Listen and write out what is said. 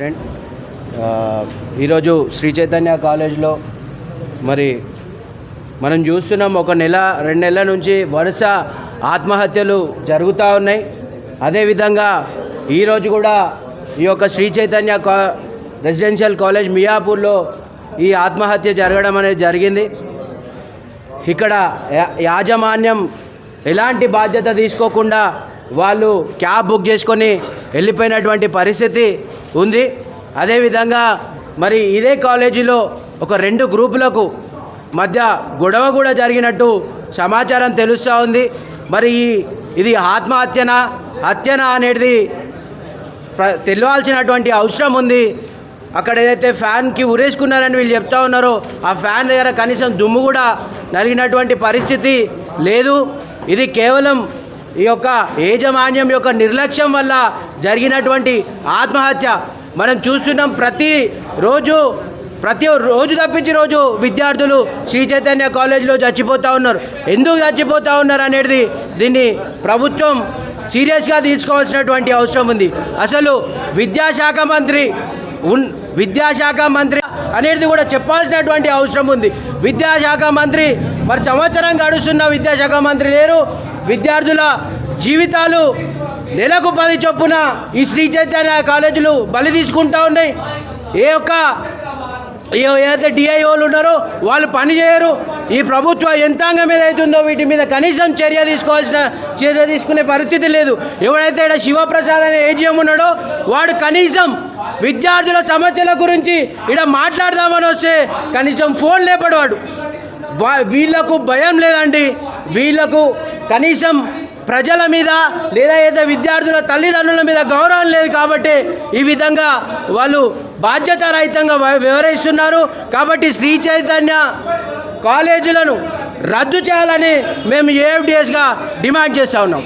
Friend. ఈరోజు శ్రీ చైతన్య కాలేజ్లో మరి మనం చూస్తున్నాం ఒక నెల రెండు నెలల నుంచి వరుస ఆత్మహత్యలు జరుగుతూ ఉన్నాయి. అదేవిధంగా ఈరోజు కూడా ఈ యొక్క శ్రీ చైతన్య కా రెసిడెన్షియల్ కాలేజ్ మియాపూర్లో ఈ ఆత్మహత్య జరగడం అనేది జరిగింది. ఇక్కడ యా- యాజమాన్యం ఎలాంటి బాధ్యత తీసుకోకుండా వాళ్ళు క్యాబ్ బుక్ చేసుకొని వెళ్ళిపోయినటువంటి పరిస్థితి ఉంది. అదేవిధంగా మరి ఇదే కాలేజీలో ఒక రెండు గ్రూపులకు మధ్య గొడవ కూడా జరిగినట్టు సమాచారం తెలుస్తూ ఉంది. మరి ఇది ఆత్మహత్యనా? హత్యనా అనేది తెలియాల్సినటువంటి అవసరం ఉంది. అక్కడ ఏదైతే ఫ్యాన్కి ఉరేసుకున్నారని వీళ్ళు చెప్తా ఉన్నారో ఆ ఫ్యాన్ దగ్గర కనీసం దుమ్ము కూడా నలిగినటువంటి పరిస్థితి లేదు. ఇది కేవలం ఈ యొక్క యాజమాన్యం యొక్క నిర్లక్ష్యం వల్ల జరిగినటువంటి ఆత్మహత్య. మనం చూస్తున్నాం ప్రతి రోజు ప్రతి రోజు తప్పించి రోజు విద్యార్థులు శ్రీ చైతన్య కాలేజీలో చచ్చిపోతూ ఉన్నారు. ఎందుకు చచ్చిపోతూ ఉన్నారు అనేది దీన్ని ప్రభుత్వం సీరియస్గా తీసుకోవాల్సినటువంటి అవసరం ఉంది. అసలు విద్యాశాఖ మంత్రి ఉన్ విద్యాశాఖ మంత్రి అనేది కూడా చెప్పాల్సినటువంటి అవసరం ఉంది. విద్యాశాఖ మంత్రి మరి సంవత్సరం గడుస్తున్న విద్యాశాఖ మంత్రి లేరు. విద్యార్థుల జీవితాలు నెలకు పది చొప్పున ఈ శ్రీ చైతన్య కాలేజీలు బలి తీసుకుంటా ఉన్నాయి. ఏ ఒక్క ఏదైతే డిఐఓలు ఉన్నారో వాళ్ళు పని చేయరు. ఈ ప్రభుత్వ యంత్రాంగం ఏదైతుందో వీటి మీద కనీసం చర్య తీసుకోవాల్సిన చర్య తీసుకునే పరిస్థితి లేదు. ఎవడైతే ఇక్కడ శివప్రసాద్ అనే ఏజీఎం ఉన్నాడో వాడు కనీసం విద్యార్థుల సమస్యల గురించి ఇక్కడ మాట్లాడదామని వస్తే కనీసం ఫోన్ లేపడవాడు వా వీళ్ళకు భయం లేదండి. వీళ్ళకు కనీసం ప్రజల మీద లేదా ఏదో విద్యార్థుల తల్లిదండ్రుల మీద గౌరవం లేదు కాబట్టి ఈ విధంగా వాళ్ళు బాధ్యత రహితంగా వివరిస్తున్నారు కాబట్టి శ్రీ చైతన్య కాలేజీలను రద్దు చేయాలని మేము ఏఎఫ్డిఎస్గా డిమాండ్ చేస్తూ ఉన్నాం.